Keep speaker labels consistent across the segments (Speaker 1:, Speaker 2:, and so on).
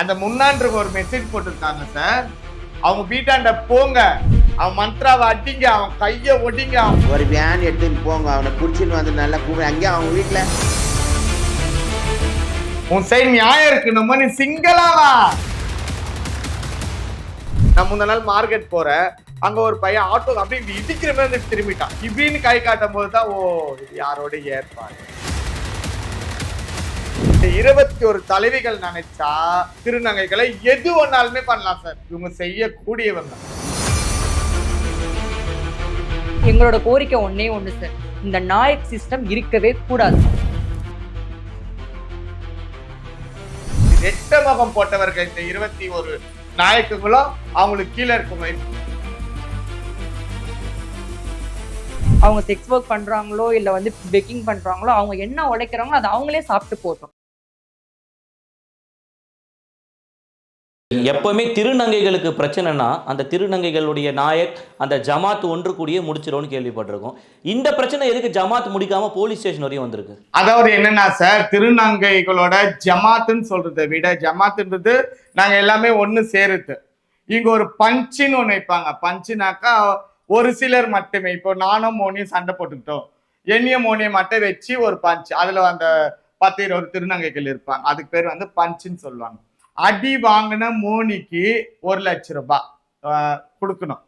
Speaker 1: அந்த முன்னான்று ஒரு மெசேஜ் போட்டிருக்காங்க சார் அவங்க வீட்டாண்ட போங்க. அவன் மந்த்ராவை அடிங்க அவன் கையை ஒடிங்க.
Speaker 2: ஒரு வேன் எடுத்துன்னு போங்க அவனை பிடிச்சின்னு வந்து நல்லா கூப்பிடு அங்கேயே அவங்க வீட்டில்
Speaker 1: உன் சைடு நியாயம் இருக்கு நம்ம நீ சிங்களாவா நான் முந்த நாள் மார்க்கெட் போறேன். அங்க ஒரு பையன் ஆட்டோ அப்படியே இப்படி இடிக்கிற மாதிரி திரும்பிட்டான். இப்படின்னு கை காட்டும் போது தான் ஓ யாரோட ஏற்பாடு? இருபத்தி ஒரு தலைவிகள் நினைச்சா திருநங்கைகளை எது ஒன்னாலுமே பண்ணலாம் சார். இவங்க செய்யக்கூடியவங்க.
Speaker 3: எங்களோட கோரிக்கை ஒண்ணே ஒண்ணு சார். இந்த நாயக் சிஸ்டம் இருக்கவே கூடாது.
Speaker 1: ரெட்ட முகம் போட்டவர்கள் இந்த இருபத்தி ஒரு நாயக்குங்களும் அவங்களுக்கு கீழே இருக்கவங்க
Speaker 3: அவங்க செக்ஸ் ஒர்க் பண்றாங்களோ இல்ல வந்து பெக்கிங் பண்றாங்களோ அவங்க என்ன உழைக்கிறாங்களோ அதை அவங்களே சாப்பிட்டு போட்டோம்
Speaker 4: எப்பவுமே திருநங்கைகளுக்கு பிரச்சனைனா அந்த திருநங்கைகளுடைய நாயக் அந்த ஜமாத் ஒன்று கூடிய முடிச்சிரும்னு கேள்விப்பட்டிருக்கோம். இந்த பிரச்சனை எதுக்கு ஜமாத் முடிக்காம போலீஸ் ஸ்டேஷன் வரையும் வந்திருக்கு?
Speaker 1: அதாவது என்னன்னா சார் திருநங்கைகளோட ஜமாத்துன்னு சொல்றதை விட ஜமாத்துன்றது நாங்க எல்லாமே ஒண்ணு சேருது இங்க ஒரு பஞ்சுன்னு ஒண்ணு வைப்பாங்க. பஞ்சுனாக்கா ஒரு சிலர் மட்டுமே. இப்போ நானும் மோனியும் சண்டை போட்டுக்கிட்டோம். என்னையும் மோனியை மட்டும் வச்சு ஒரு பஞ்ச். அதுல அந்த பத்து இருபது திருநங்கைகள் இருப்பாங்க. அதுக்கு பேர் வந்து பஞ்சுன்னு சொல்லுவாங்க. அடி வாங்கின மோனிக்கு ஒரு லட்ச ரூபாய் கொடுக்கணும்.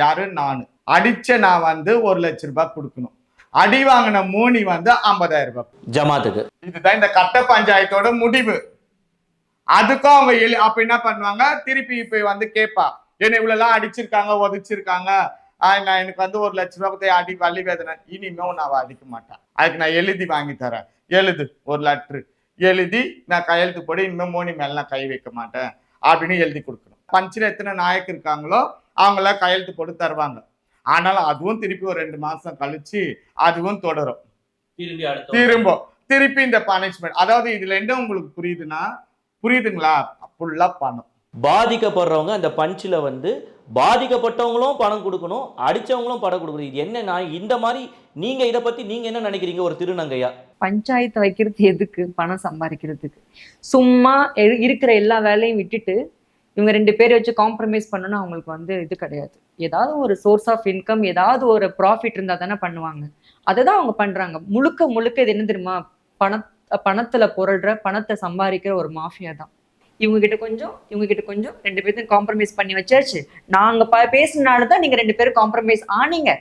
Speaker 1: யாரு? நானு. அடிச்ச நான் வந்து ஒரு லட்ச ரூபாய் கொடுக்கணும். அடி வாங்கின மோனி வந்து ஐம்பதாயிரம் ரூபாய்
Speaker 4: ஜமாத்துக்கு.
Speaker 1: இதுதான் இந்த கட்ட பஞ்சாயத்தோட முடிவு. அதுக்கும் அவங்க எழு அப்ப என்ன பண்ணுவாங்க? திருப்பி இப்ப வந்து கேட்பா என்ன இவ்வளவு எல்லாம் அடிச்சிருக்காங்க உதைச்சிருக்காங்க நான் எனக்கு வந்து ஒரு லட்ச ரூபாய் அடி வள்ளி வேதனை. இனிமே நான் அடிக்க மாட்டேன் அதுக்கு நான் எழுதி வாங்கி தரேன். எழுது ஒரு லெட்ரு. எழுதி நான் கையெழுத்து போட்டு இனிமே மோனி மேல நான் கை வைக்க மாட்டேன் அப்படின்னு எழுதி கொடுக்கணும். பஞ்சில் எத்தனை நாயக்கு இருக்காங்களோ அவங்களாம் கையெழுத்து போட்டு தருவாங்க. ஆனாலும் அதுவும் திருப்பி ஒரு ரெண்டு மாசம் கழிச்சு அதுவும் தொடரும். திரும்ப திருப்பி இந்த பனிஷ்மெண்ட் அதாவது இதுல என்ன உங்களுக்கு புரியுதுன்னா புரியுதுங்களா? ஃபுல்லா பணம்
Speaker 4: பாதிக்கப்படுறவங்க அந்த பஞ்சில் வந்து பாதிக்கப்பட்டவங்களும் பணம் கொடுக்கணும் அடிச்சவங்களும் பணம் கொடுக்கணும். இது என்னன்னா இந்த மாதிரி நீங்க இதை பத்தி நீங்க என்ன நினைக்கிறீங்க? ஒரு திருநங்கையா?
Speaker 3: பஞ்சாயத்து வைக்கிறது எதுக்கு? பணம் சம்பாதிக்கிறதுக்கு. சும்மா எ- இருக்கிற எல்லா வேலையும் விட்டுட்டு இவங்க ரெண்டு பேரை வச்சு காம்ப்ரமைஸ் பண்ணணும் அவங்களுக்கு வந்து இது கிடையாது. ஏதாவது ஒரு சோர்ஸ் ஆஃப் இன்கம் ஏதாவது ஒரு ப்ராஃபிட் இருந்தா தானே பண்ணுவாங்க. அதை தான் அவங்க பண்றாங்க. முழுக்க முழுக்க இது என்ன தெரியுமா? பண பணத்துல பொருள்ற பணத்தை சம்பாதிக்கிற ஒரு மாஃபியா தான். இவங்க கிட்ட கொஞ்சம் இவங்க கிட்ட கொஞ்சம் ரெண்டு பேர்த்தையும் காம்ப்ரமைஸ் பண்ணி வச்சாச்சு. நாங்க பேசினால தான் நீங்க ரெண்டு பேரும் காம்ப்ரமைஸ் ஆனீங்க.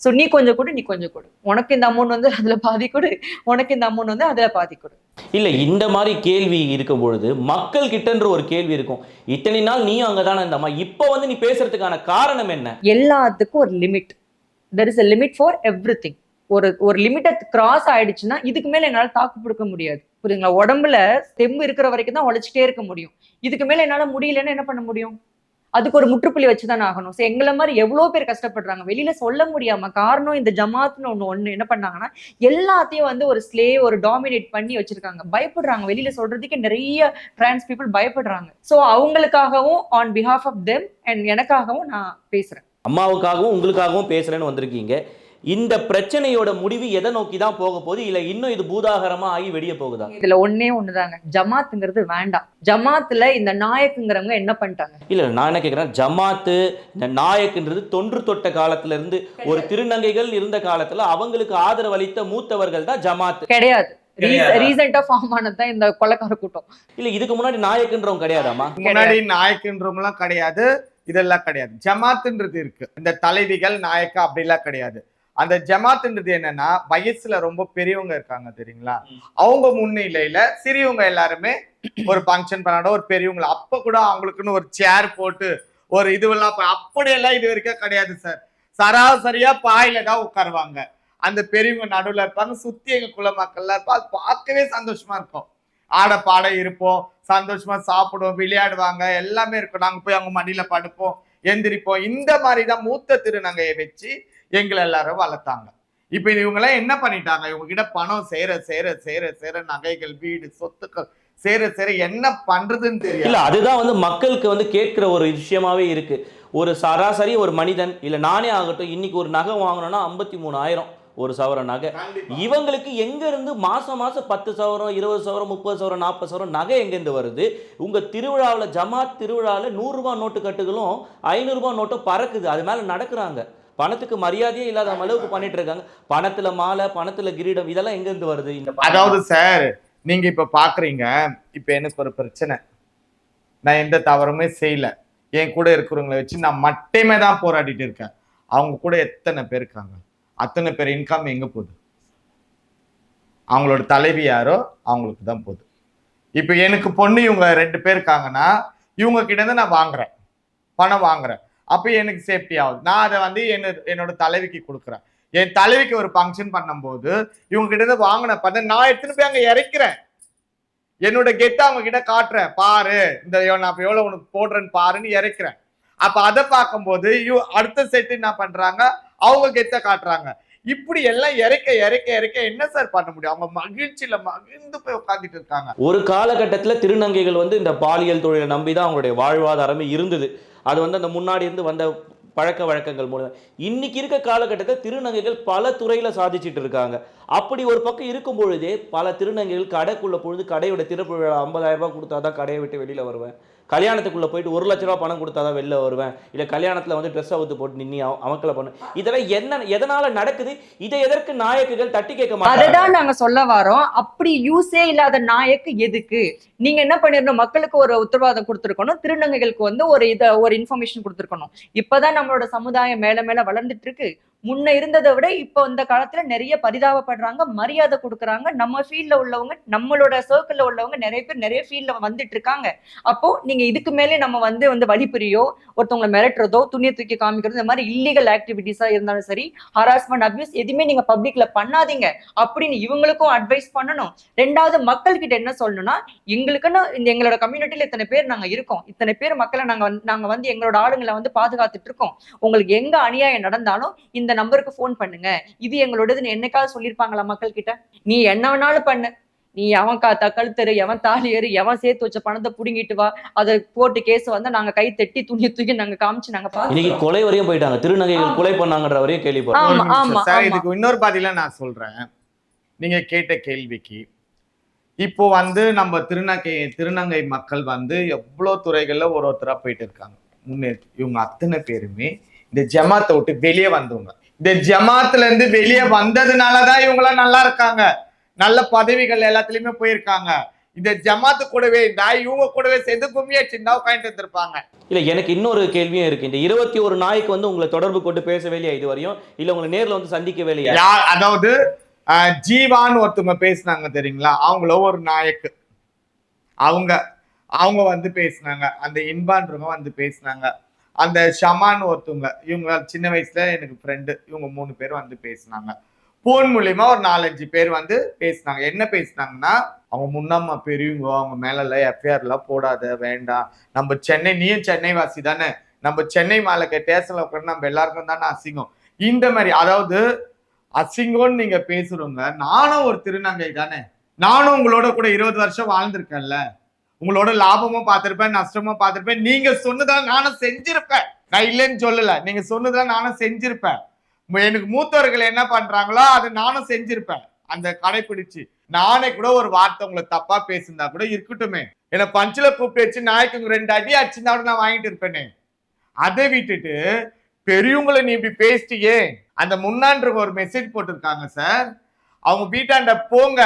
Speaker 3: ஸோ நீ கொஞ்சம் கொடு நீ கொஞ்சம் கொடு. உனக்கு இந்த அமௌண்ட் வந்து அதுல பாதி கொடு உனக்கு இந்த அமௌண்ட் வந்து அதுல பாதி கொடு.
Speaker 4: இல்ல இந்த மாதிரி கேள்வி இருக்கும் பொழுது மக்கள் கிட்டன்ற ஒரு கேள்வி இருக்கும். இத்தனை நாள் நீயும் அங்கதானே இருந்தம்மா? இப்போ வந்து நீ பேசுறதுக்கான காரணம் என்ன?
Speaker 3: எல்லாத்துக்கும் ஒரு limit there is a limit for everything ஒரு ஒரு லிமிட்டை கிராஸ் ஆயிடுச்சுன்னா இதுக்கு மேல என்னால தாக்கு பிடிக்க முடியாது. புரியுதுங்களா? உடம்புல தெம்பு இருக்கிற வரைக்கும் தான் உழைச்சிட்டே இருக்க முடியும். இதுக்கு மேல என்னால முடியலன்னா என்ன பண்ண முடியும்? அதுக்கு ஒரு முற்றுப்புள்ளி வச்சுதான் ஆகணும். ஸோ எங்களை மாதிரி எவ்வளவு பேர் கஷ்டப்படுறாங்க. வெளியில சொல்ல முடியாம காரணம் இந்த ஜமாத்னு ஒண்ணு ஒண்ணு என்ன பண்ணாங்கன்னா எல்லாத்தையும் வந்து ஒரு ஸ்லே ஒரு டாமினேட் பண்ணி வச்சிருக்காங்க. பயப்படுறாங்க. வெளியில சொல்றதுக்கு நிறைய டிரான்ஸ் பீப்புள் பயப்படுறாங்க. So அவங்களுக்காகவும் on behalf of them and எனக்காகவும் நான் பேசுறேன்.
Speaker 4: அம்மாவுக்காகவும் உங்களுக்காகவும் பேசுறேன்னு வந்திருக்கீங்க. இந்த பிரச்சனையோட முடிவு எதை நோக்கி தான் போக போகுது? இல்ல இன்னும் இது பூதாகரமா ஆகி வெடிய போகுதா?
Speaker 3: இதுல ஒண்ணே ஒண்ணுதாங்க. ஜமாத்துங்கிறது வேண்டாம். ஜமாத்துல இந்த நாயக்குங்கிறவங்க என்ன பண்ணிட்டாங்க?
Speaker 4: இல்ல நான் என்ன கேக்குறேன்? ஜமாத்து இந்த நாயக்குன்றது தொன்று தொட்ட காலத்துல இருந்து ஒரு திருநங்கைகள் இருந்த காலத்துல அவங்களுக்கு ஆதரவு அளித்த மூத்தவர்கள் தான் ஜமாத்
Speaker 3: கிடையாது? ரீசெண்டா ஃபார்ம் ஆனதுதான் இந்த கொலைக்கார கூட்டம்.
Speaker 4: இல்ல இதுக்கு முன்னாடி நாயக்குன்றவங்க கிடையாதாமா
Speaker 1: முன்னாடி நாயக்குன்றவங்களாம் கிடையாது. இதெல்லாம் கிடையாது. ஜமாத்துன்றது இருக்கு. இந்த தலைவிகள் நாயக்கா அப்படிலாம் கிடையாது. அந்த ஜமாத்துன்றது என்னன்னா வயசுல ரொம்ப பெரியவங்க இருக்காங்க தெரியுங்களா? அவங்க முன்னிலையில சிறியவங்க எல்லாருமே ஒரு ஃபங்க்ஷன் பண்ணாட ஒரு பெரியவங்க அப்ப கூட அவங்களுக்குன்னு ஒரு சேர் போட்டு ஒரு இதுவெல்லாம் அப்படியெல்லாம் இது வரைக்கும் கிடையாது சார் சராசரியா பாயில தான் உட்காருவாங்க. அந்த பெரியவங்க நடுவுல இருப்பாங்க சுத்தி எங்க குல மக்கள்லாம் இருப்பா அது பார்க்கவே சந்தோஷமா இருக்கும். ஆட பாட இருப்போம் சந்தோஷமா சாப்பிடுவோம் விளையாடுவாங்க எல்லாமே இருக்கும். நாங்க போய் அவங்க மடியில படுப்போம் எந்திரிப்போம். இந்த மாதிரி தான் மூத்த திருநங்கையை வச்சு எங்களை எல்லாரும் வளர்த்தாங்க. இப்ப இவங்க எல்லாம் என்ன பண்ணிட்டாங்க? இவங்க கிட்ட பணம் சேர சேர சேர சேர நகைகள் வீடு சொத்துக்கள் சேர சேர என்ன பண்றதுன்னு தெரியல
Speaker 4: இல்ல அதுதான் வந்து மக்களுக்கு வந்து கேட்கிற ஒரு விஷயமாவே இருக்கு. ஒரு சராசரி ஒரு மனிதன் இல்ல நானே ஆகட்டும் இன்னைக்கு ஒரு நகை வாங்கணும்னா ஐம்பத்தி மூணாயிரம் ஒரு சவரம் நகை. இவங்களுக்கு எங்க இருந்து மாசம் மாசம் பத்து சவரம் இருபது சவரம் முப்பது சவரம் நாற்பது சவரம் நகை எங்கேருந்து வருது? உங்க திருவிழாவில் ஜமாத் திருவிழாவில் நூறுரூபா நோட்டு கட்டுகளும் ஐநூறுரூபா நோட்டும் பறக்குது. அது மேல நடக்கிறாங்க. பணத்துக்கு மரியாதையே இல்லாத அளவுக்கு பண்ணிட்டு இருக்காங்க. பணத்துல மாலை பணத்துல கிரீடம் இதெல்லாம் எங்க இருந்து வருது? இந்த
Speaker 1: அதாவது சார் நீங்க இப்ப பாக்குறீங்க இப்ப எனக்கு ஒரு பிரச்சனை. நான் எந்த தவறுமே செய்யல. என் கூட இருக்கிறவங்களை வச்சு நான் மட்டுமே தான் போராடிட்டு இருக்கேன். அவங்க கூட எத்தனை பேர் இருக்காங்க? அத்தனை பேர் இன்கம் எங்க போகுது? அவங்களோட தலைவி யாரோ அவங்களுக்கு தான் போகுது. இப்போ எனக்கு பொண்ணு இவங்க ரெண்டு பேர் இருக்காங்கன்னா இவங்க கிட்ட இருந்து நான் வாங்குறேன். பணம் வாங்குறேன். அப்போ எனக்கு சேஃப்டி ஆகுது. நான் அதை வந்து என்ன என்னோட தலைவிக்கு கொடுக்குறேன். என் தலைவிக்கு ஒரு ஃபங்க்ஷன் பண்ணும்போது இவங்க கிட்ட இருந்து வாங்கின பணம் நான் எடுத்துன்னு போய் அங்கே இறக்கிறேன். என்னோட கெட்ட அவங்க கிட்ட காட்டுறேன். பாரு இந்த நான் இப்போ எவ்வளோ உனக்கு போடுறேன்னு பாருன்னு இறக்கிறேன். அப்போ அதை பார்க்கும்போது இவ அடுத்த செட்டு என்ன பண்ணுறாங்க அவங்க கெத்த காட்டுறாங்க. இப்படி எல்லாம் இறக்க இறக்க இறக்க என்ன சார் பண்ண முடியும்? அவங்க மகிழ்ச்சியில மகிழ்ந்து போய் உட்காந்துட்டு இருக்காங்க.
Speaker 4: ஒரு காலகட்டத்தில் திருநங்கைகள் வந்து இந்த பாலியல் தொழிலை நம்பி தான் அவங்களுடைய வாழ்வாதாரமே இருந்தது. அது வந்து அந்த முன்னாடி இருந்து வந்த பழக்க வழக்கங்கள் மூலம். இன்னைக்கு இருக்க காலகட்டத்தில் திருநங்கைகள் பல துறையில் சாதிச்சிட்டு இருக்காங்க. அப்படி ஒரு பக்கம் இருக்கும் பொழுதே பல திருநங்கைகள் கடைக்குள்ள பொழுது கடையோட திறப்பு விழா ஐம்பதாயிரம் ரூபாய் கொடுத்தா தான் கடையை விட்டு வெளியில வருவேன். கல்யாணத்துக்குள்ள போயிட்டு ஒரு லட்ச ரூபா பணம் கொடுத்தா தான் வெளில வருவேன். இல்லை கல்யாணத்துல வந்து ட்ரெஸ் அவுத்து போட்டு நின்னி அமக்கலை பண்ணு. இதெல்லாம் என்ன எதனால நடக்குது? இதை எதற்கு நாயக்குகள் தட்டி கேட்க மாட்டாங்க?
Speaker 3: அததான் நாங்க சொல்ல வரோம். அப்படி யூஸே இல்லாத நாயக்கு எதுக்கு? நீங்க என்ன பண்ணிருந்தோம் மக்களுக்கு ஒரு உத்தரவாதம் கொடுத்துருக்கணும். திருநங்கைகளுக்கு வந்து ஒரு இத ஒரு இன்ஃபர்மேஷன் கொடுத்துருக்கணும். இப்பதான் நம்மளோட சமுதாயம் மேல மேல வளர்ந்துட்டு இருக்கு. முன்ன இருந்ததை விட இப்போ இந்த காலத்துல நிறைய பரிதாபப்படுறாங்க மரியாதை கொடுக்குறாங்க. நம்ம ஃபீல்ட்ல உள்ளவங்க நம்மளோட சர்க்கிள்ல உள்ளவங்க நிறைய பேர் நிறைய ஃபீல்ட்ல வந்துட்டு இருக்காங்க. அப்போ நீங்க இதுக்கு மேலே நம்ம வந்து வந்து வழிபுரியோ ஒருத்தவங்களை மிரட்டுறதோ துணியை தூக்கி காமிக்கிறதோ இந்த மாதிரி இல்லீகல் ஆக்டிவிட்டிஸா இருந்தாலும் சரி ஹராஸ்மெண்ட் அபியூஸ் எதுவுமே நீங்க பப்ளிக்ல பண்ணாதீங்க. அப்படின்னு இவங்களுக்கும் அட்வைஸ் பண்ணணும். ரெண்டாவது மக்கள் கிட்ட என்ன சொல்லணும்னா எங்களுக்குன்னு இந்த எங்களோட கம்யூனிட்டியில இத்தனை பேர் நாங்க இருக்கோம். இத்தனை பேர் மக்களை நாங்க நாங்க வந்து எங்களோட ஆளுங்களை வந்து பாதுகாத்துட்டு இருக்கோம். உங்களுக்கு எங்க அநியாயம் நடந்தாலும் இந்த நம்பருக்கு ஃபோன் பண்ணுங்க. இது எங்களோடதுன்னு என்னைக்காவது சொல்லியிருப்பாங்களா மக்கள் கிட்ட நீ என்ன வேணாலும் பண்ணு. நீ எவன் கா கழுத்தரு எவன் தாலி ஏறு எவன் சேர்த்து வச்ச பணத்தை புடுங்கிட்டு வா. அதை போட்டு கேஸ் வந்தா நாங்க கை தட்டி துணியை தூக்கி நாங்க காமிச்சு நாங்க பாத்து
Speaker 4: இன்னைக்கு கொலை வரையும் போயிட்டாங்க. திருநங்கைகள். கொலை பண்ணாங்கன்ற வரையும் கேள்விப்பட்டோம்.
Speaker 1: இதுக்கு இன்னொரு பதில நான் சொல்றேன். நீங்க கேட்ட கேள்விக்கு இப்போ வந்து நம்ம திருநங்கை திருநங்கை மக்கள் வந்து எவ்வளோ துறைகள்ல ஒரு ஒருத்தரா போயிட்டு இருக்காங்க. முன்னேறி இவங்க அத்தனை பேருமே இந்த ஜமாத்தை விட்டு வெளியே வந்தவங்க. இந்த ஜமாத்துல இருந்து வெளியே வந்ததுனாலதான் இவங்களாம் நல்லா இருக்காங்க. நல்ல பதவிகள் எல்லாத்துலயுமே போயிருக்காங்க. இந்த ஜமாத்து கூடவே இருந்தா இவங்க கூடவே சேர்ந்து கும்மி அடிச்சிருந்தா உட்காந்துட்டு இருந்திருப்பாங்க.
Speaker 4: இல்ல எனக்கு இன்னொரு கேள்வியும் இருக்கு. இந்த இருபத்தி ஒரு நாய்க்கு வந்து உங்களை தொடர்பு கொண்டு பேசவே இல்லையா இது வரையும் இல்ல உங்களை நேர்ல வந்து சந்திக்கவே இல்லையா
Speaker 1: யார் அதாவது ஜீவான்னு ஒருத்தவங்க பேசுனாங்க தெரியுங்களா? அவங்கள ஒரு நாயக்கு. அவங்க அவங்க வந்து பேசுனாங்க. அந்த இன்பான்றவங்க வந்து பேசுனாங்க. அந்த ஷமான் ஒருத்தவங்க இவங்க சின்ன வயசுல எனக்கு ஃப்ரெண்டு இவங்க மூணு பேர் வந்து பேசுனாங்க. ஃபோன் மூலியமா ஒரு நாலஞ்சு பேர் வந்து பேசுனாங்க. என்ன பேசுனாங்கன்னா அவங்க முன்னம்மா பெரியவங்க அவங்க மேல எஃப்ஐஆர் எல்லாம் போடாத வேண்டாம். நம்ம சென்னை நீயும் சென்னை வாசி தானே. நம்ம சென்னை மாலை ஸ்டேஷன்ல உட்காந்து நம்ம எல்லாருக்கும் தானே அசிங்கம். இந்த மாதிரி அதாவது அசிங்கம்னு நீங்க பேசுறவங்க நானும் ஒரு திருநங்கை தானே. நானும் உங்களோட கூட இருபது வருஷம் வாழ்ந்திருக்கேன்ல. உங்களோட லாபமும் பார்த்திருப்பேன் நஷ்டமும் பார்த்திருப்பேன். நீங்க சொன்னதான் நானும் செஞ்சிருப்பேன். நான் இல்லைன்னு சொல்லல. நீங்க சொன்னதான் நானும் செஞ்சிருப்பேன். எனக்கு மூத்தவர்கள் என்ன பண்றாங்களோ அதை நானும் செஞ்சிருப்பேன். அந்த கடைபிடிச்சு நானே கூட ஒரு வார்த்தை உங்களை தப்பா பேசியிருந்தா கூட இருக்கட்டுமே. என்னை பஞ்சில கூப்பிட்டு வச்சு நாய்க்கு ரெண்டு அடி அடிச்சிருந்தா கூட நான் வாங்கிட்டு இருப்பேனே. அதை விட்டுட்டு பெரியவங்களை நீ இப்படி பேசிட்டியே. அந்த முன்னான்றவங்க ஒரு மெசேஜ் போட்டிருக்காங்க சார் அவங்க வீட்டாண்ட போங்க.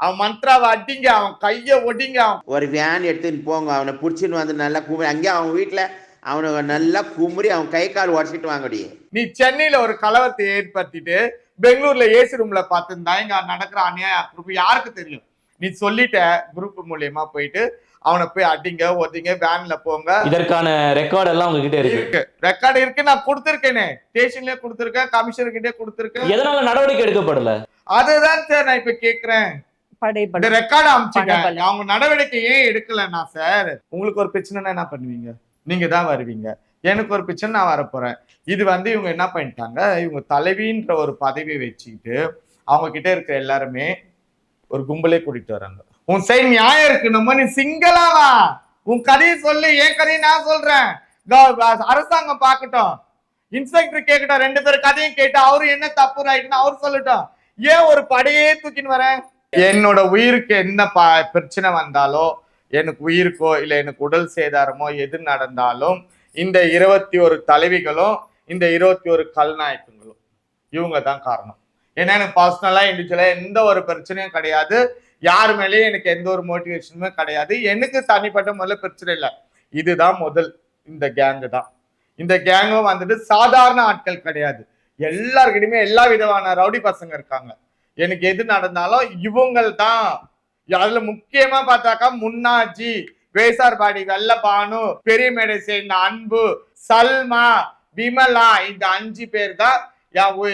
Speaker 1: அவன் மந்த்ராவை அடிங்க அவன் கைய ஒடிங்க அவன்
Speaker 2: ஒரு வேன் எடுத்துன்னு போங்க அவனை பிடிச்சின்னு வந்து நல்லா குமரி அங்கேயே அவன் வீட்டில் அவனை நல்லா குமுறி அவன் கை கால் உடச்சிட்டு வாங்கடி.
Speaker 1: நீ சென்னையில ஒரு கலவரத்தை ஏற்படுத்திட்டு பெங்களூர்ல ஏசி ரூம்ல பார்த்துருந்தா இங்க நடக்கிற அநியாய குரூப் யாருக்கு தெரியும்? நீ சொல்லிட்ட குரூப் மூலியமா போயிட்டு அவனை போய் அடிங்க ஒதிங்க வேன்ல போங்க.
Speaker 4: இதற்கான ரெக்கார்ட் எல்லாம் உங்ககிட்ட இருக்கு.
Speaker 1: இருக்கு. ரெக்கார்டு இருக்கு நான் கொடுத்துருக்கேனே. ஸ்டேஷன்லயே கொடுத்துருக்கேன் கமிஷனர் கிட்டே கொடுத்துருக்கேன்.
Speaker 4: எதனால நடவடிக்கை எடுக்கப்படல?
Speaker 1: அதுதான் சார் நான் இப்ப கேக்குறேன். இந்த
Speaker 3: படைபட
Speaker 1: ரெக்கார்டு
Speaker 3: பணபலம்.
Speaker 1: அவங்க நடவடிக்கை ஏன் எடுக்கலன்னா சார் உங்களுக்கு ஒரு பிரச்சனைனா என்ன பண்ணுவீங்க? நீங்க தான் வருவீங்க. எனக்கு ஒரு பிரச்சனை நான் வரப்போறேன். இது வந்து இவங்க என்ன பண்ணிட்டாங்க? இவங்க தலைவின்ற ஒரு பதவியை வச்சுக்கிட்டு அவங்க கிட்ட இருக்க எல்லாருமே ஒரு கும்பலே கூட்டிட்டு வராங்க. உன் சைடு நியாயம் இருக்கணுமா? நீ சிங்களாவா உன் கதையை சொல்லு என் கதையை நான் சொல்றேன். அரசாங்கம் பார்க்கட்டும். இன்ஸ்பெக்டர் கேட்கட்டும் ரெண்டு பேர் கதையும் கேட்டு அவரு என்ன தப்பு ரைட்னு அவர் சொல்லட்டும். ஏன் ஒரு படையே தூக்கின்னு வரேன்? என்னோட உயிருக்கு என்ன ப பிரச்சனை வந்தாலோ எனக்கு உயிருக்கோ இல்ல எனக்கு உடல் சேதாரமோ எது நடந்தாலும் இந்த இருபத்தி ஒரு தலைவிகளும் இந்த இருபத்தி ஒரு கல்நாயக்கங்களும் இவங்க தான் காரணம். ஏன்னா எனக்கு பர்சனலா இண்டிவிஜுவலா எந்த ஒரு பிரச்சனையும் கிடையாது. யார் மேலேயும் எனக்கு எந்த ஒரு மோட்டிவேஷனுமே கிடையாது. எனக்கு தனிப்பட்ட முதல்ல பிரச்சனை இல்லை. இதுதான் முதல் இந்த கேங்கு தான். இந்த கேங்கும் வந்துட்டு சாதாரண ஆட்கள் கிடையாது. எல்லாருக்கிட்டையுமே எல்லா விதமான ரவுடி பசங்க இருக்காங்க. எனக்கு எது நடந்தாலும் இவங்கள் தான் அதுல முக்கியமா பார்த்தாக்கா முன்னாஜி வேசார்பாடி வெள்ளபானு பெரிய மேடை சேர்ந்த அன்பு சல்மா விமலா இந்த அஞ்சு பேர் தான்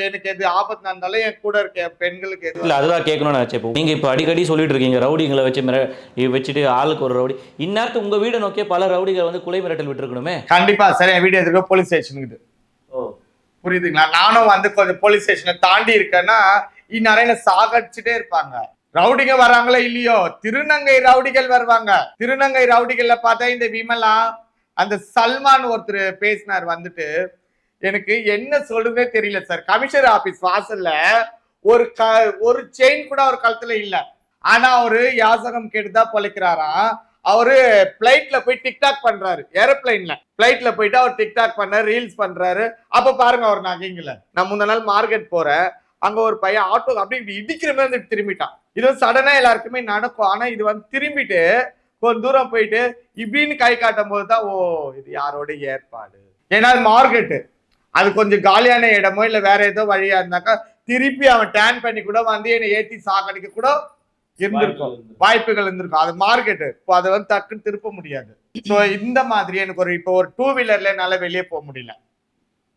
Speaker 1: எனக்கு எது ஆபத்து நடந்தாலும் என் கூட இருக்க பெண்களுக்கு எது
Speaker 4: இல்ல அதுதான் கேட்கணும்னு நினைச்சேன் இப்போ. நீங்க இப்போ அடிக்கடி சொல்லிட்டு இருக்கீங்க ரவுடிங்களை வச்சு மிர வச்சுட்டு ஆளுக்கு ஒரு ரவுடி. இந்நேரத்து உங்க வீடை நோக்கிய பல ரவுடிகள் வந்து கொலை மிரட்டல் விட்டுருக்கணுமே?
Speaker 1: கண்டிப்பா சரி என் வீடியோ எதிர்க்க போலீஸ் ஸ்டேஷனுக்கு புரியுதுங்களா? நானும் வந்து கொஞ்சம் போலீஸ் ஸ்டேஷனை தாண்டி இருக்கேன்னா இந்நேரம் சாகடிச்சுட்டே இருப்பாங்க. ரவுடிங்க வராங்களோ இல்லையோ திருநங்கை ரவுடிகள் வருவாங்க. திருநங்கை ரவுடிகள்ல பார்த்தா இந்த விமலா அந்த சல்மான் ஒருத்தர் பேசினார் வந்துட்டு. எனக்கு என்ன சொல்றதே தெரியல சார் கமிஷனர் ஆபீஸ் வாசல்ல ஒரு க ஒரு செயின் கூட அவர் கழுத்துல இல்ல. ஆனா அவரு யாசகம் கேட்டுதான் பொழைக்கிறாராம் அவரு பிளைட்ல போய் டிக்டாக் பண்றாரு ஏரோப்ளைன்ல பிளைட்ல போயிட்டு அவர் டிக்டாக் பண்ண ரீல்ஸ் பண்றாரு. அப்ப பாருங்க அவர் நகைங்கள. நான் முந்த நாள் மார்க்கெட் போறேன். அங்க ஒரு பையன் ஆட்டோ அப்படியே இப்படி இடிக்கிற மாதிரி வந்து திரும்பிட்டான். இது வந்து சடனா எல்லாருக்குமே நடக்கும். ஆனா இது வந்து திரும்பிட்டு கொஞ்ச தூரம் போயிட்டு இப்படின்னு கை காட்டும் போது தான் ஓ இது யாரோட ஏற்பாடு? ஏன்னா அது மார்க்கெட்டு. அது கொஞ்சம் காலியான இடமோ இல்ல வேற ஏதோ வழியா இருந்தாக்கா திருப்பி அவன் டேன் பண்ணி கூட வந்து என்னை ஏத்தி சாகடிக்க கூட இருந்திருக்கும். வாய்ப்புகள் இருந்திருக்கும். அது மார்க்கெட்டு. இப்போ அதை வந்து டக்குன்னு திருப்ப முடியாது. ஸோ இந்த மாதிரி எனக்கு ஒரு இப்போ ஒரு டூ வீலர்ல என்னால வெளியே போக முடியல.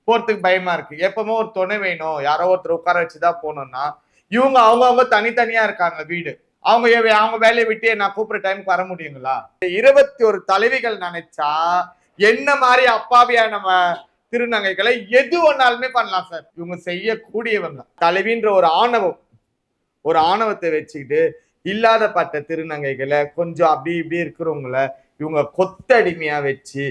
Speaker 1: போறதுக்கு பயமா இருக்கு. எப்பவுமே ஒரு துணை வேணும். யாரோ ஒருத்தர் உட்கார வச்சுதான் போகணும்னா இவங்க அவங்கவுங்க தனித்தனியா இருக்காங்க வீடு. அவங்க அவங்க வேலையை விட்டு நான் கூப்பிடுற டைமுக்கு வர முடியுங்களா? இருபத்தி ஒரு தலைவிகள் நினைச்சா என்ன மாதிரி அப்பாவியா நம்ம திருநங்கைகளை எது ஒன்னாலுமே பண்ணலாம் சார். இவங்க செய்யக்கூடியவங்க. தலைவின்ற ஒரு ஆணவம். ஒரு ஆணவத்தை வச்சுக்கிட்டு இல்லாதப்பட்ட திருநங்கைகளை கொஞ்சம் அப்படி இப்படி இருக்கிறவங்கள இவங்க கொத்தடிமையா வச்சு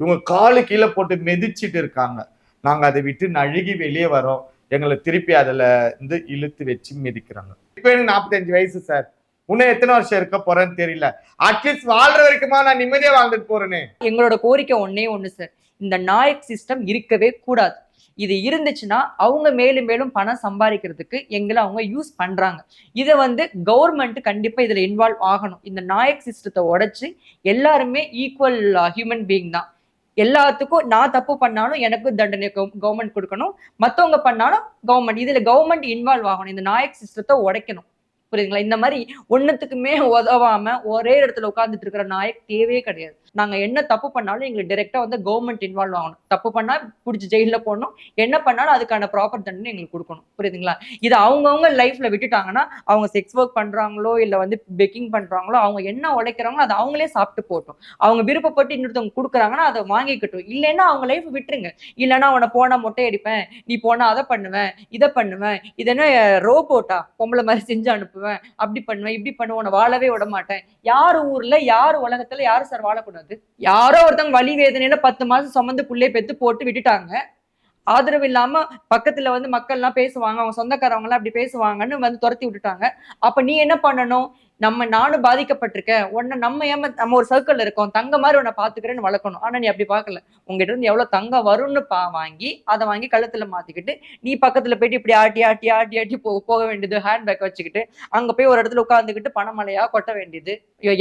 Speaker 1: இவங்க காலு கீழே போட்டு மெதிச்சிட்டு இருக்காங்க. நாங்கள் அதை விட்டு நழுகி வெளியே வரோம். எங்களை திருப்பி அதில் வந்து இழுத்து வச்சு மிதிக்கிறாங்க. இப்போ எனக்கு நாற்பத்தஞ்சு வயசு சார் இன்னும் எத்தனை வருஷம் இருக்க போறேன்னு தெரியல. அட்லீஸ்ட் வாழ்ற வரைக்குமா நான் நிம்மதியா வாழ்ந்துட்டு போறேனே?
Speaker 3: எங்களோட கோரிக்கை ஒன்னே ஒண்ணு சார் இந்த நாயக் சிஸ்டம் இருக்கவே கூடாது. இது இருந்துச்சுன்னா அவங்க மேலும் மேலும் பணம் சம்பாதிக்கிறதுக்கு எங்களை அவங்க யூஸ் பண்றாங்க. இதை வந்து கவர்மெண்ட் கண்டிப்பா இதுல இன்வால்வ் ஆகணும். இந்த நாயக் சிஸ்டத்தை உடைச்சு எல்லாருமே ஈக்குவல் ஹியூமன் பீயிங் தான். எல்லாத்துக்கும் நான் தப்பு பண்ணாலும் எனக்கு தண்டனை கவர்மெண்ட் கொடுக்கணும். மத்தவங்க பண்ணாலும் கவர்மெண்ட் இதுல கவர்மெண்ட் இன்வால்வ் ஆகணும். இந்த நாயக் சிஸ்டத்தை உடைக்கணும். புரியுதுங்களா? இந்த மாதிரி ஒண்ணுத்துக்குமே உதவாம ஒரே இடத்துல உட்காந்துட்டு இருக்கிற நாயக் தேவையே கிடையாது. நாங்க என்ன தப்பு பண்ணாலும் எங்களுக்கு டைரக்டா வந்து கவர்மெண்ட் இன்வால்வ் ஆகணும். தப்பு பண்ணா பிடிச்சி ஜெயில போடணும். என்ன பண்ணாலும் அதுக்கான ப்ராப்பர் தண்டனை எங்களுக்கு கொடுக்கணும். புரியுதுங்களா? இது அவங்கவுங்க லைஃப்ல விட்டுட்டாங்கன்னா அவங்க செக்ஸ் ஒர்க் பண்றாங்களோ இல்ல வந்து பெக்கிங் பண்றாங்களோ அவங்க என்ன உழைக்கிறாங்களோ அதை அவங்களே சாப்பிட்டு போட்டோம். அவங்க விருப்பப்பட்டு இன்னொருத்தவங்க கொடுக்குறாங்கன்னா அதை வாங்கிக்கட்டும். இல்லைன்னா அவங்க லைஃப் விட்டுருங்க. இல்லைன்னா அவனை போனா மொட்டை அடிப்பேன் நீ போனா அதை பண்ணுவேன் இதை பண்ணுவேன் இது ரோ ரோபோட்டா பொம்பளை மாதிரி செஞ்சு அனுப்புவேன் அப்படி பண்ணுவேன் இப்படி பண்ணுவேன் உன்னை வாழவே விட மாட்டேன். யார் ஊர்ல யார் உலகத்துல யாரு சார் வாழக்கூடாது? யாரோ ஒருத்தவங்க வலி வேதனையில பத்து மாசம் சுமந்து புள்ளைய பெத்து போட்டு விட்டுட்டாங்க. ஆதரவு இல்லாம பக்கத்துல வந்து மக்கள் எல்லாம் பேசுவாங்க அவங்க சொந்தக்காரவங்க எல்லாம் அப்படி பேசுவாங்கன்னு வந்து துரத்தி விட்டுட்டாங்க. அப்ப நீ என்ன பண்ணணும்? நம்ம நானும் பாதிக்கப்பட்டிருக்கேன். உன்னை நம்ம ஏமா நம்ம ஒரு சர்க்கிள் இருக்கோம். தங்க மாதிரி உன்னை பாத்துக்கிறேன்னு வளர்க்கணும். ஆனா நீ அப்படி பார்க்கல. உங்ககிட்ட இருந்து எவ்வளவு தங்கம் வரும்னு பா வாங்கி அதை வாங்கி கழுத்துல மாத்திக்கிட்டு நீ பக்கத்துல போயிட்டு இப்படி ஆட்டி ஆட்டி ஆட்டி ஆட்டி போ போக வேண்டியது ஹேண்ட்பேக் வச்சுக்கிட்டு அங்க போய் ஒரு இடத்துல உட்காந்துக்கிட்டு பணமலையா கொட்ட வேண்டியது.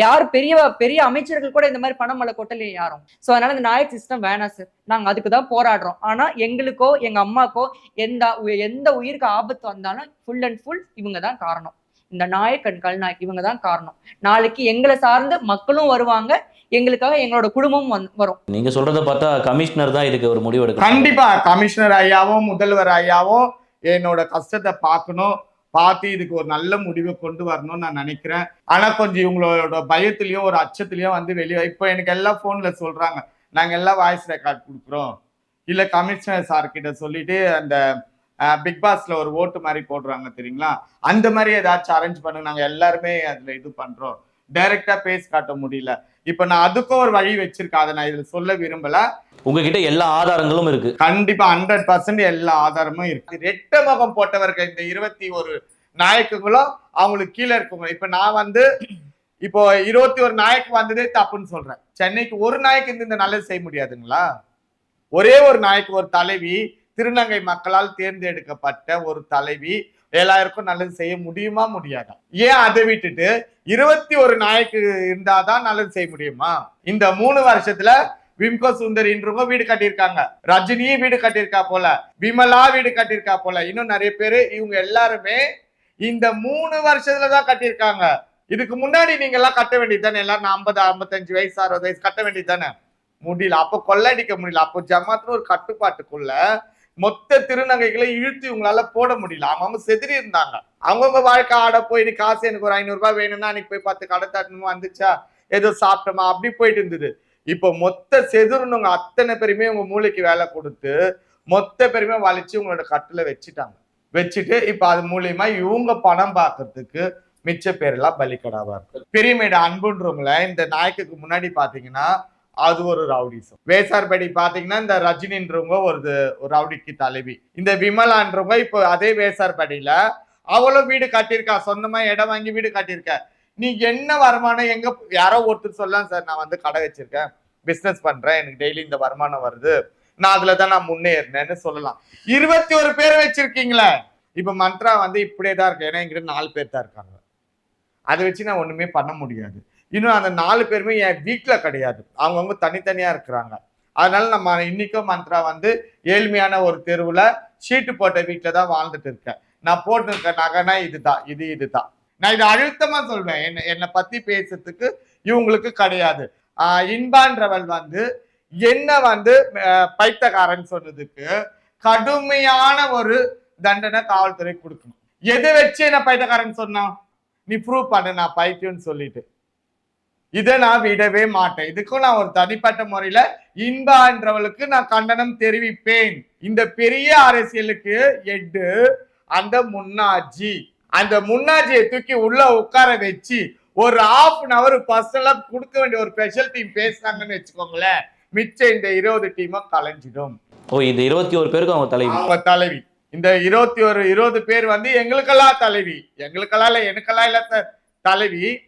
Speaker 3: யார் பெரிய பெரிய அமைச்சர்கள் கூட இந்த மாதிரி பணமலை கொட்டலையே யாரும். சோ அதனால இந்த நாயக் சிஸ்டம் வேணாம் சார் நாங்க அதுக்கு தான் போராடுறோம். ஆனா எங்களுக்கோ எங்க அம்மாக்கோ எந்த எந்த உயிருக்கு ஆபத்து வந்தாலும் ஃபுல் அண்ட் ஃபுல் இவங்க தான் காரணம். இந்த நாயக் அண்ட் கல்நாயக் இவங்க தான் காரணம். நாளைக்கு எங்களை சார்ந்து மக்களும் வருவாங்க. எங்களுக்காக எங்களோட குடும்பமும் வந்து- வரும்.
Speaker 4: நீங்க சொல்றத பார்த்தா கமிஷனர் தான் இதுக்கு ஒரு முடிவு எடுக்கணும்.
Speaker 1: கண்டிப்பா கமிஷனர் ஐயாவும் முதல்வர் ஐயாவும் என்னோட கஷ்டத்தை பார்க்கணும். பார்த்து இதுக்கு ஒரு நல்ல முடிவை கொண்டு வரணும்னு நான் நினைக்கிறேன். ஆனா கொஞ்சம் இவங்களோட பயத்திலயும் ஒரு அச்சத்திலயும் வந்து வெளியே இப்போ எனக்கு எல்லாம் போன்ல சொல்றாங்க. நாங்க எல்லாம் வாய்ஸ் ரெக்கார்ட் கொடுக்குறோம். இல்ல கமிஷனர் சார் கிட்ட சொல்லிட்டு அந்த பிக் பாஸ்ல ஒரு ஓட்டு மாதிரி போடுறாங்க தெரியுங்களா? அந்த மாதிரி ஏதாச்சும் அரேஞ்ச் பண்ணுங்க நாங்க எல்லாருமே அதுல இது பண்றோம். டைரக்டா பேஸ் காட்ட முடியல. இப்ப நான் அதுக்கும் ஒரு வழி வச்சிருக்கேன். அதை நான் இதுல சொல்ல விரும்பல.
Speaker 4: உங்ககிட்ட எல்லா ஆதாரங்களும் இருக்கு.
Speaker 1: கண்டிப்பா ஹண்ட்ரட் பர்சன்ட் எல்லா ஆதாரமும் இருக்கு. ரெட்ட முகம் போட்டவர்கள் இந்த இருபத்தி ஒரு நாயக்குங்களும் அவங்களுக்கு கீழே இருக்குங்க இப்ப நான் வந்து இப்போ இருபத்தி ஒரு நாயக்கு வந்ததே தப்புன்னு சொல்றேன். சென்னைக்கு ஒரு நாய்க்கு இந்த நல்லது செய்ய முடியாதுங்களா? ஒரே ஒரு நாய்க்கு ஒரு தலைவி திருநங்கை மக்களால் தேர்ந்தெடுக்கப்பட்ட ஒரு தலைவி எல்லாருக்கும் நல்லது செய்ய முடியுமா முடியாதா? ஏன் அதை விட்டுட்டு இருபத்தி ஒரு நாய்க்கு இருந்தாதான் நல்லது செய்ய முடியுமா? இந்த மூணு வருஷத்துல விம்கோ சுந்தரின்றவங்க வீடு கட்டியிருக்காங்க. ரஜினியும் வீடு கட்டியிருக்கா போல. விமலா வீடு கட்டியிருக்கா போல. இன்னும் நிறைய பேர் இவங்க எல்லாருமே இந்த மூணு வருஷத்துல தான் கட்டியிருக்காங்க. இதுக்கு முன்னாடி நீங்க எல்லாம் கட்ட வேண்டியது தானே? எல்லாரும் ஐம்பது ஐம்பத்தஞ்சு வயசு அறுபது வயசு கட்ட வேண்டியது தானே? முடியல. அப்போ கொள்ளடிக்க முடியல. அப்போ ஜமாத்துன்னு ஒரு கட்டுப்பாட்டுக்குள்ள மொத்த திருநங்கைகளை இழுத்து இவங்களால போட முடியல. அவங்க செதுறி இருந்தாங்க. அவங்கவுங்க வாழ்க்கை ஆட போய் இன்னைக்கு காசு எனக்கு ஒரு ஐநூறு ரூபாய் வேணும்னா அன்னைக்கு போய் பத்து கடை தட்டணுமா வந்துச்சா? ஏதோ சாப்பிட்டோமா? அப்படி போயிட்டு இருந்தது. இப்போ மொத்த செதுருனவங்க அத்தனை பேருமே உங்க மூளைக்கு வேலை கொடுத்து மொத்த பேருமே வலிச்சு உங்களோட கட்டுல வச்சுட்டாங்க. வச்சுட்டு இப்ப அது மூலியமா இவங்க பணம் பார்க்கறதுக்கு மிச்ச பேரெல்லாம் பலிக்கடாவா இருக்கு. பெரியமேடு அன்புன்றவங்கள இந்த நாய்க்குக்கு முன்னாடி பாத்தீங்கன்னா அது ஒரு ரவுடிசம். வேசார்படி பாத்தீங்கன்னா இந்த ரஜினின்றவங்க ஒரு ஒரு ரவுடிக்கு தலைவி. இந்த விமலான்றவங்க இப்போ அதே வேசார்படியில அவளும் வீடு கட்டியிருக்கா சொந்தமா இடம் வாங்கி வீடு கட்டியிருக்க. நீ என்ன வருமானம் எங்க யாரோ ஒருத்தர் சொல்லலாம் சார் நான் வந்து கடை வச்சிருக்கேன் பிசினஸ் பண்றேன் எனக்கு டெய்லி இந்த வருமானம் வருது. நான் அதில் தான் நான் முன்னேறினேன்னு சொல்லலாம். இருபத்தி ஒரு பேர் வச்சிருக்கீங்களே. இப்ப மந்த்ரா வந்து இப்படியே தான் இருக்கு? ஏன்னா என்கிட்ட நாலு பேர் தான் இருக்காங்க. அதை வச்சு நான் ஒண்ணுமே பண்ண முடியாது. இன்னும் அந்த நாலு பேருமே என் வீட்டில் கிடையாது. அவங்கவுங்க தனித்தனியாக இருக்கிறாங்க. அதனால நம்ம இன்னைக்கும் மந்த்ரா வந்து ஏழ்மையான ஒரு தெருவில் சீட்டு போட்ட வீட்டில் தான் வாழ்ந்துட்டு இருக்கேன். நான் போட்டிருக்க நகைனா இதுதான் இது இதுதான். நான் இதை அழுத்தமாக சொல்வேன். என்னை என்னை பற்றி பேசுறதுக்கு இவங்களுக்கு கிடையாது. இன்பான்றவள் வந்து என்ன வந்து பைத்தகாரன் சொன்னதுக்கு கடுமையான ஒரு தண்டனை காவல்துறை கொடுக்கணும். எதை வச்சு என்ன பைத்தகாரன் சொன்னான்? நீ ப்ரூவ் பண்ணு நான் பைத்தியம்னு சொல்லிட்டு. இதை நான் விடவே மாட்டேன். இதுக்கும் நான் ஒரு தனிப்பட்ட முறையில இன்பான்றவளுக்கு நான் கண்டனம் தெரிவிப்பேன். இந்த பெரிய அரசியலுக்கு எட்டு அந்த முன்னாஜி. அந்த முன்னாஜியை தூக்கி உள்ள உட்கார வச்சு ஒரு ஹாஃப் அன் அவர் பர்சனலா கொடுக்க வேண்டிய ஒரு ஸ்பெஷல் டீம் பேசுனாங்கன்னு வச்சுக்கோங்களேன். மிச்சம் இந்த இருபது டீமும் கலைஞ்சிடும்.
Speaker 4: ஓ இந்த இருபத்தி ஒரு பேருக்கு அவங்க தலைவி?
Speaker 1: அவங்க தலைவி. இந்த இருபத்தி ஒரு இருபது பேர் வந்து எங்களுக்கெல்லாம் தலைவி. எங்களுக்கெல்லாம் இல்ல எனக்கெல்லாம் இல்ல சார் தலைவி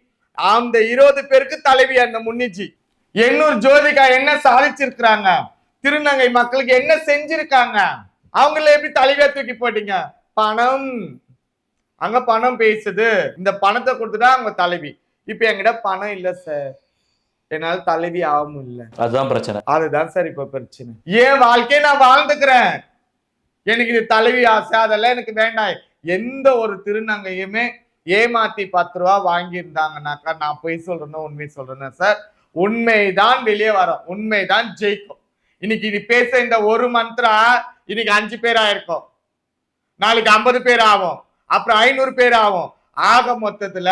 Speaker 1: அந்த இருபது பேருக்கு தலைவி அந்த முன்னிச்சி எண்ணூர் ஜோதிகா என்ன சாதிச்சிருக்கிறாங்க? திருநங்கை மக்களுக்கு என்ன செஞ்சிருக்காங்க? அவங்கள எப்படி தலைவியா தூக்கி போட்டீங்க? பணம். அங்க பணம் பேசுது. இந்த பணத்தை கொடுத்துட்டா அவங்க தலைவி. இப்ப என்கிட்ட பணம் இல்ல சார் என்னால தலைவி ஆகவும் இல்ல
Speaker 4: அதுதான் பிரச்சனை.
Speaker 1: அதுதான் சார் இப்ப பிரச்சனை. ஏன் வாழ்க்கையை நான் வாழ்ந்துக்கிறேன்? எனக்கு இது தலைவி ஆசை. அதெல்லாம் எனக்கு வேண்டாம். எந்த ஒரு திருநங்கையுமே ஏமாத்தி பத்து ரூபா வாங்கியிருந்தாங்கனாக்கா நான் பொய் சொல்றேன்னா உண்மை சொல்றேன்னா சார் உண்மைதான் வெளியே வரும். உண்மைதான் ஜெயிக்கும். இன்னைக்கு இது பேச இந்த ஒரு மந்த்ரா இன்னைக்கு அஞ்சு பேர் ஆயிருக்கும். நாளைக்கு ஐம்பது பேர் ஆகும் அப்புறம் ஐநூறு பேர் ஆகும் ஆக மொத்தத்துல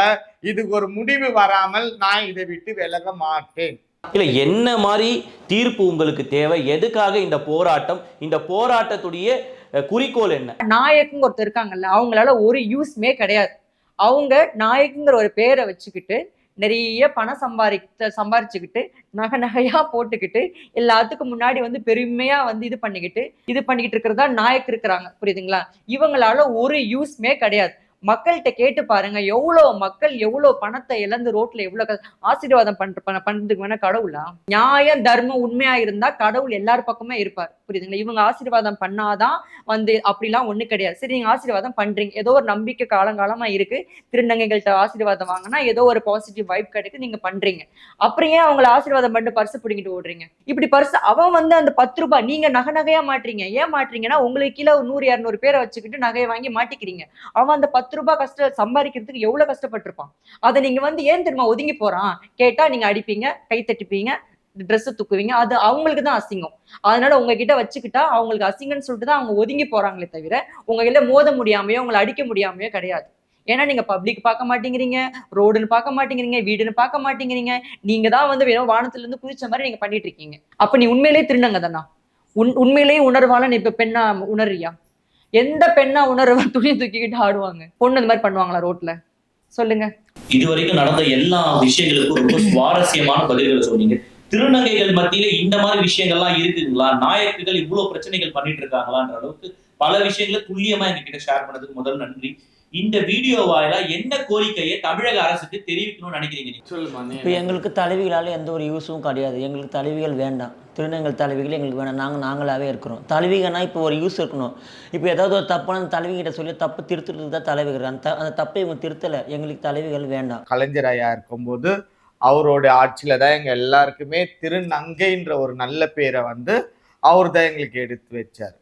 Speaker 1: இதுக்கு ஒரு முடிவு வராமல் நான் இதை விட்டு விலக மாட்டேன்.
Speaker 4: இல்ல என்ன மாதிரி தீர்ப்பு உங்களுக்கு தேவை? எதுக்காக இந்த போராட்டம்? இந்த போராட்டத்துடைய குறிக்கோள் என்ன?
Speaker 3: நாயக்குங்க ஒருத்தர் இருக்காங்கல்ல அவங்களால ஒரு யூஸ்மே கிடையாது. அவங்க நாயக்குங்கிற ஒரு பேரை வச்சுக்கிட்டு நிறைய பணம் சம்பாதி சம்பாரிச்சுக்கிட்டு நகை நகையா போட்டுக்கிட்டு எல்லாத்துக்கும் முன்னாடி வந்து பெருமையா வந்து இது பண்ணிக்கிட்டு இது பண்ணிக்கிட்டு இருக்கிறதா நாயக்கு இருக்கிறாங்க. புரியுதுங்களா? இவங்களால ஒரு யூஸ்மே கிடையாது. மக்கள்கிட்ட கேட்டு பாருங்க எவ்வளோ மக்கள் எவ்வளோ பணத்தை இழந்து ரோட்ல எவ்வளோ க- ஆசீர்வாதம் பண்ற பண்றதுக்கு வேணா கடவுளா? நியாயம் தர்மம் உண்மையா இருந்தா கடவுள் எல்லார் பக்கமே இருப்பார். புரியுதுங்களா? இவங்க ஆசீர்வாதம் பண்ணாதான் வந்து அப்படிலாம் ஒண்ணு கிடையாது. சரி நீங்க ஆசீர்வாதம் பண்றீங்க. ஏதோ ஒரு நம்பிக்கை காலங்காலமா இருக்கு. திருநங்கைகள்கிட்ட ஆசீர்வாதம் வாங்கினா ஏதோ ஒரு பாசிட்டிவ் வைப் கிடைக்கு நீங்க பண்றீங்க. அப்புறம் ஏன் அவங்கள ஆசீர்வாதம் பண்ணிட்டு பர்ஸ் பிடிங்கிட்டு ஓடுறீங்க? இப்படி பர்ஸ் அவன் வந்து அந்த பத்து ரூபாய் நீங்க நகை நகையா மாட்டுறீங்க. ஏன் மாட்டுறீங்கன்னா உங்களுக்கு கீழே ஒரு நூறு இரநூறு பேரை வச்சுக்கிட்டு நகையை வாங்கி மாட்டிக்கிறீங்க. அவன் அந்த பத்து ரூபாய் கஷ்ட சம்பாதிக்கிறதுக்கு எவ்வளவு கஷ்டப்பட்டிருப்பான்? அதை நீங்க வந்து ஏன் தெரியுமா ஒதுங்கி போறான்? கேட்டா நீங்க அடிப்பீங்க கை தட்டிப்பீங்க ட்ரெஸ் தூக்குவீங்க. அது அவங்களுக்கு தான் அசிங்கம். அதனால உங்ககிட்ட வச்சுக்கிட்டா அவங்களுக்கு அசிங்கம்னு சொல்லிட்டு தான் அவங்க ஒதுங்கி போறாங்களே தவிர உங்ககிட்ட மோத முடியாமையோ உங்களை அடிக்க முடியாமையோ கிடையாது. ஏன்னா நீங்க பப்ளிக் பார்க்க மாட்டேங்கிறீங்க ரோடுன்னு பார்க்க மாட்டேங்கிறீங்க வீடுன்னு பார்க்க மாட்டேங்கிறீங்க. நீங்க தான் வந்து வெறும் வானத்துல இருந்து குதிச்ச மாதிரி நீங்க பண்ணிட்டு இருக்கீங்க. அப்ப நீ உண்மையிலேயே திருநங்க தானா? உன் உண்மையிலேயே உணர்வால நீ இப்ப பெண்ணா உணர்றியா? எந்த பெண்ணா உணர்வ துணி தூக்கிக்கிட்டு ஆடுவாங்க? பொண்ணு இந்த மாதிரி பண்ணுவாங்களா ரோட்ல? சொல்லுங்க.
Speaker 5: இதுவரைக்கும் நடந்த எல்லா விஷயங்களுக்கும் ரொம்ப சுவாரஸ்யமான பதில்களை சொன்னீங்க.
Speaker 4: திருநங்கைகள் மத்தியில இந்த மாதிரி விஷயங்கள்லாம் இருக்குங்களா? நாயக்குகள் இவ்வளவு பிரச்சனைகள் பண்ணிட்டு இருக்காங்களான்ற அளவுக்கு பல விஷயங்களை துல்லியமா எங்ககிட்ட ஷேர் பண்ணதுக்கு முதல் நன்றி. இந்த வீடியோ வாயிலா என்ன கோரிக்கையை தமிழக அரசுக்கு தெரிவிக்கணும்னு நினைக்கிறீங்க
Speaker 5: இப்போ எங்களுக்கு தலைவிகளால் எந்த ஒரு யூஸும் கிடையாது. எங்களுக்கு தலைவிகள் வேண்டாம். திருநங்கள் தலைவிகள் எங்களுக்கு வேண்டாம் நாங்கள் நாங்களாகவே இருக்கிறோம். தலைவிகனா இப்போ ஒரு யூஸ் இருக்கணும். இப்போ ஏதாவது ஒரு தப்பான தலைவிகிட்ட சொல்லி தப்பு திருத்துறதுக்கு தான் தலைவிகள் அந்த அந்த தப்பை இவங்க திருத்தலை. எங்களுக்கு தலைவிகள் வேண்டாம்.
Speaker 1: கலைஞர் ஐயா இருக்கும்போது அவரோட ஆட்சியில தான் எங்க எல்லாருக்குமே திருநங்கைன்ற ஒரு நல்ல பேரை வந்து அவர் தான் எங்களுக்கு எடுத்து வச்சார்.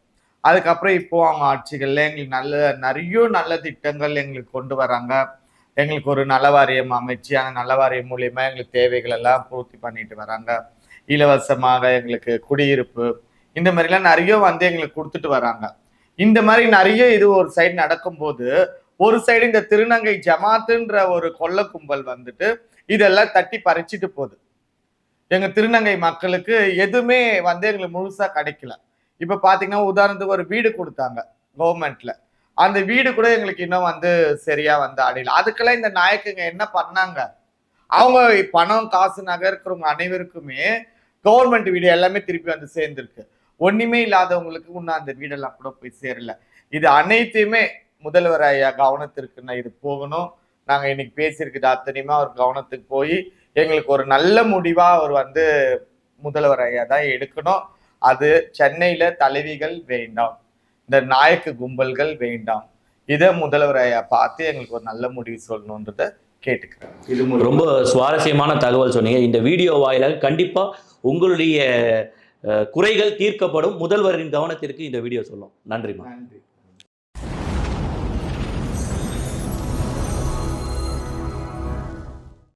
Speaker 1: அதுக்கப்புறம் இப்போ அவங்க ஆட்சிகளில் எங்களுக்கு நல்ல நிறைய நல்ல திட்டங்கள் எங்களுக்கு கொண்டு வராங்க. எங்களுக்கு ஒரு நல வாரியம் அமைச்சு அந்த நல வாரியம் மூலியமா எங்களுக்கு தேவைகள் எல்லாம் பூர்த்தி பண்ணிட்டு வராங்க. இலவசமாக எங்களுக்கு குடியிருப்பு இந்த மாதிரிலாம் நிறைய வந்து எங்களுக்கு கொடுத்துட்டு வராங்க. இந்த மாதிரி நிறைய இது ஒரு சைடு நடக்கும்போது ஒரு சைடு இந்த திருநங்கை ஜமாத்துன்ற ஒரு கொள்ள கும்பல் வந்துட்டு இதெல்லாம் தட்டி பறிச்சுட்டு போகுது. எங்க திருநங்கை மக்களுக்கு எதுவுமே வந்து எங்களுக்கு முழுசா கிடைக்கல. இப்ப பாத்தீங்கன்னா உதாரணத்துக்கு ஒரு வீடு கொடுத்தாங்க கவர்மெண்ட்ல அந்த வீடு கூட எங்களுக்கு இன்னும் வந்து சரியா வந்து அடையல. அதுக்கெல்லாம் இந்த நாயக்குங்க என்ன பண்ணாங்க? அவங்க பணம் காசு நகை இருக்கிறவங்க அனைவருக்குமே கவர்மெண்ட் வீடு எல்லாமே திருப்பி வந்து சேர்ந்துருக்கு. ஒண்ணுமே இல்லாதவங்களுக்கு இன்னும் அந்த வீடெல்லாம் கூட போய் சேரல. இது அனைத்தையுமே முதல்வர் ஐயா கவனத்திற்கு நான் இது போகணும். நாங்கள் இன்னைக்கு பேசியிருக்குது அத்தனையுமே அவர் கவனத்துக்கு போய் எங்களுக்கு ஒரு நல்ல முடிவாக அவர் வந்து முதல்வர் ஐயா தான் எடுக்கணும். அது சென்னையில தலைவிகள் வேண்டாம். இந்த நாயக்கு கும்பல்கள் வேண்டாம். இதை முதல்வர் ஐயா பார்த்து எங்களுக்கு ஒரு நல்ல முடிவு சொல்லணுன்றத கேட்டுக்கிறேன். இது
Speaker 4: ரொம்ப சுவாரஸ்யமான தகவல் சொன்னீங்க. இந்த வீடியோ வாயிலாக கண்டிப்பா உங்களுடைய குறைகள் தீர்க்கப்படும். முதல்வரின் கவனத்திற்கு இந்த வீடியோ சொல்லும். நன்றிமா
Speaker 1: நன்றி.